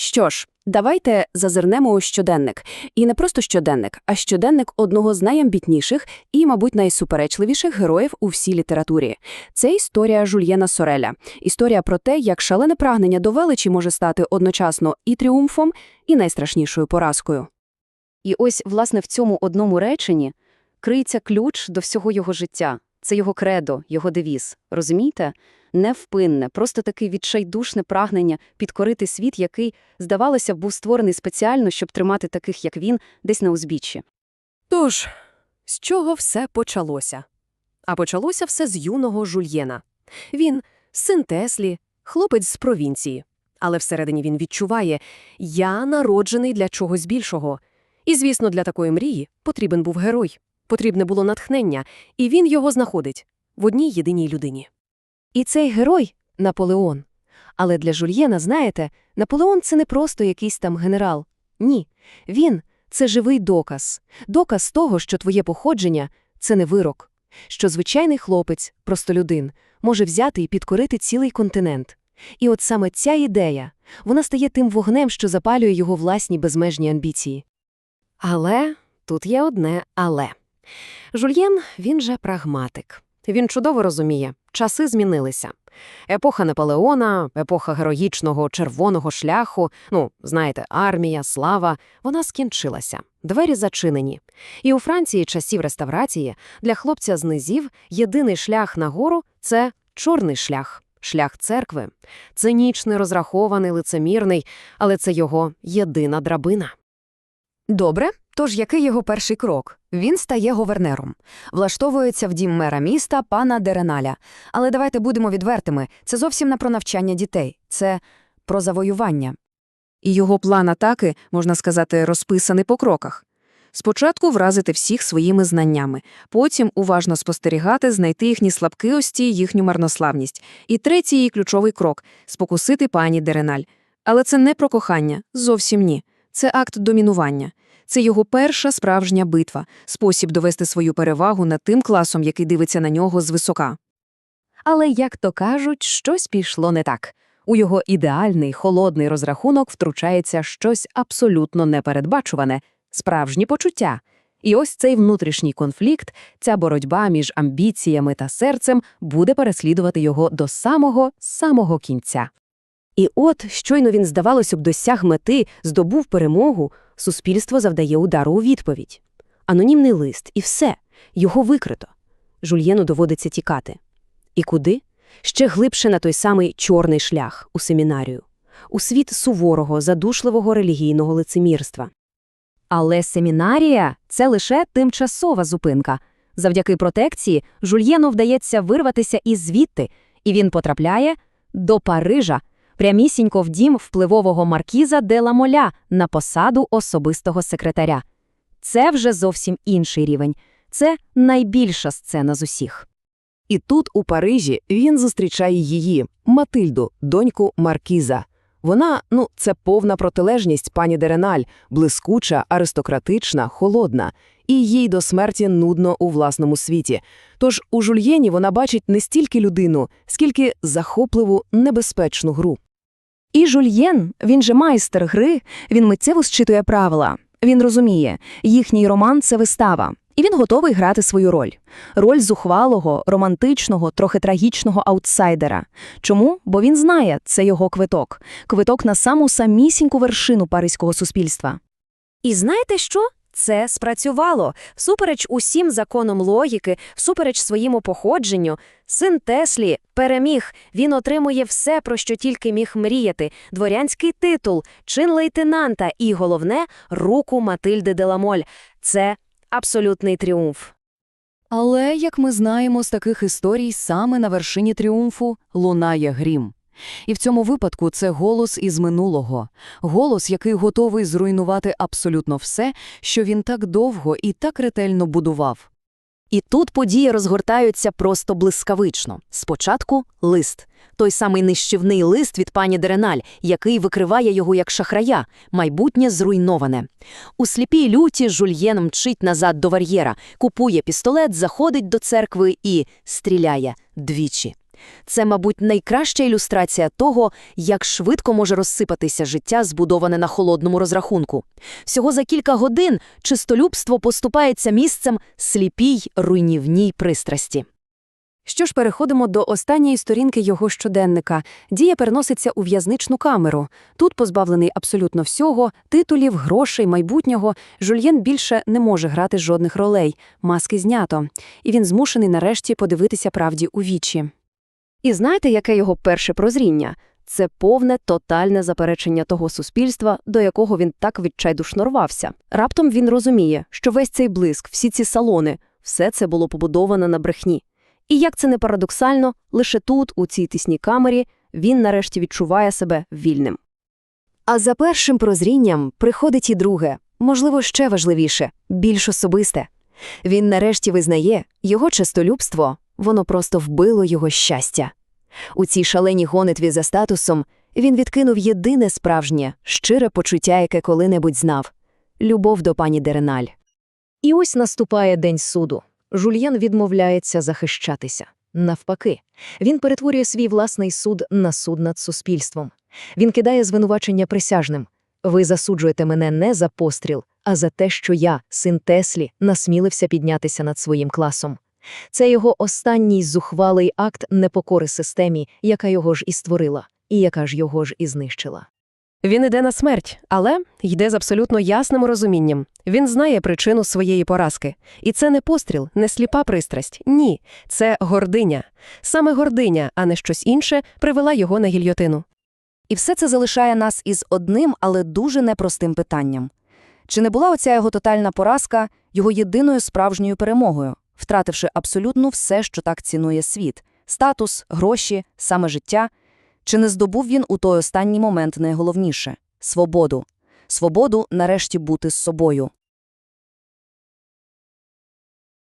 Що ж, давайте зазирнемо у щоденник. І не просто щоденник, а щоденник одного з найамбітніших і, мабуть, найсуперечливіших героїв у всій літературі. Це історія Жульєна Сореля. Історія про те, як шалене прагнення до величі може стати одночасно і тріумфом, і найстрашнішою поразкою. І ось, власне, в цьому одному реченні криється ключ до всього його життя. Це його кредо, його девіз. Розумієте? Невпинне, просто таке відчайдушне прагнення підкорити світ, який, здавалося, був створений спеціально, щоб тримати таких, як він, десь на узбіччі. Тож, з чого все почалося? А почалося все з юного Жульєна. Він – син Теслі, хлопець з провінції. Але всередині він відчуває – я народжений для чогось більшого. І, звісно, для такої мрії потрібен був герой. Потрібне було натхнення, і він його знаходить в одній єдиній людині. І цей герой – Наполеон. Але для Жульєна, знаєте, Наполеон – це не просто якийсь там генерал. Ні, він – це живий доказ. Доказ того, що твоє походження – це не вирок. Що звичайний хлопець, простолюдин, може взяти і підкорити цілий континент. І от саме ця ідея, вона стає тим вогнем, що запалює його власні безмежні амбіції. Але тут є одне але. Жульєн, він же прагматик. Він чудово розуміє, часи змінилися. Епоха Наполеона, епоха героїчного червоного шляху, ну, знаєте, армія, слава, вона скінчилася. Двері зачинені. І у Франції часів реставрації для хлопця з низів єдиний шлях нагору – це чорний шлях, шлях церкви. Цинічний, розрахований, лицемірний, але це його єдина драбина. Добре, тож який його перший крок? Він стає говернером. Влаштовується в дім мера міста пана Дереналя. Але давайте будемо відвертими, це зовсім не про навчання дітей, це про завоювання. І його план атаки, можна сказати, розписаний по кроках. Спочатку вразити всіх своїми знаннями, потім уважно спостерігати, знайти їхні слабкості, їхню марнославність. І третій її ключовий крок – спокусити пані Дереналь. Але це не про кохання, зовсім ні. Це акт домінування. Це його перша справжня битва, спосіб довести свою перевагу над тим класом, який дивиться на нього звисока. Але, як то кажуть, щось пішло не так. У його ідеальний холодний розрахунок втручається щось абсолютно непередбачуване – справжні почуття. І ось цей внутрішній конфлікт, ця боротьба між амбіціями та серцем буде переслідувати його до самого-самого кінця. І от, щойно він, здавалося б, досяг мети, здобув перемогу, суспільство завдає удару у відповідь. Анонімний лист, і все, його викрито. Жульєну доводиться тікати. І куди? Ще глибше на той самий чорний шлях, у семінарію. У світ суворого, задушливого релігійного лицемірства. Але семінарія – це лише тимчасова зупинка. Завдяки протекції Жульєну вдається вирватися із звідти, і він потрапляє до Парижа, прямісінько в дім впливового маркіза де Ламоля на посаду особистого секретаря. Це вже зовсім інший рівень. Це найбільша сцена з усіх. І тут, у Парижі, він зустрічає її, Матильду, доньку Маркіза. Вона, ну, це повна протилежність пані Дереналь, блискуча, аристократична, холодна, і їй до смерті нудно у власному світі. Тож у Жульєні вона бачить не стільки людину, скільки захопливу, небезпечну гру. І Жульєн, він же майстер гри, він миттєво зчитує правила. Він розуміє, їхній роман – це вистава. І він готовий грати свою роль. Роль зухвалого, романтичного, трохи трагічного аутсайдера. Чому? Бо він знає, це його квиток. Квиток на саму самісіньку вершину паризького суспільства. І знаєте що? Це спрацювало. Всупереч усім законам логіки, всупереч своєму походженню, син Теслі переміг. Він отримує все, про що тільки міг мріяти: дворянський титул, чин лейтенанта і, головне, руку Матильди Деламоль. Це абсолютний тріумф. Але, як ми знаємо з таких історій, саме на вершині тріумфу лунає грім. І в цьому випадку це голос із минулого, голос, який готовий зруйнувати абсолютно все, що він так довго і так ретельно будував. І тут події розгортаються просто блискавично. Спочатку лист. Той самий нищівний лист від пані Дереналь, який викриває його як шахрая, майбутнє зруйноване. У сліпій люті Жульєн мчить назад до вар'єра, купує пістолет, заходить до церкви і стріляє двічі. Це, мабуть, найкраща ілюстрація того, як швидко може розсипатися життя, збудоване на холодному розрахунку. Всього за кілька годин чистолюбство поступається місцем сліпій руйнівній пристрасті. Що ж, переходимо до останньої сторінки його щоденника. Дія переноситься у в'язничну камеру. Тут, позбавлений абсолютно всього, титулів, грошей, майбутнього, Жульєн більше не може грати жодних ролей, маски знято. І він змушений нарешті подивитися правді у вічі. І знаєте, яке його перше прозріння? Це повне, тотальне заперечення того суспільства, до якого він так відчайдушно рвався. Раптом він розуміє, що весь цей блиск, всі ці салони, все це було побудовано на брехні. І як це не парадоксально, лише тут, у цій тісній камері, він нарешті відчуває себе вільним. А за першим прозрінням приходить і друге, можливо, ще важливіше, більш особисте. Він нарешті визнає, його честолюбство, воно просто вбило його щастя. У цій шаленій гонитві за статусом він відкинув єдине справжнє, щире почуття, яке коли-небудь знав – любов до пані Дереналь. І ось наступає день суду. Жульєн відмовляється захищатися. Навпаки, він перетворює свій власний суд на суд над суспільством. Він кидає звинувачення присяжним. Ви засуджуєте мене не за постріл, а за те, що я, син Теслі, насмілився піднятися над своїм класом. Це його останній зухвалий акт непокори системі, яка його ж і створила, і яка ж його ж і знищила. Він іде на смерть, але йде з абсолютно ясним розумінням. Він знає причину своєї поразки. І це не постріл, не сліпа пристрасть. Ні, це гординя. Саме гординя, а не щось інше, привела його на гільйотину. І все це залишає нас із одним, але дуже непростим питанням. Чи не була оця його тотальна поразка його єдиною справжньою перемогою, втративши абсолютно все, що так цінує світ – статус, гроші, саме життя? Чи не здобув він у той останній момент найголовніше – свободу? Свободу нарешті бути з собою.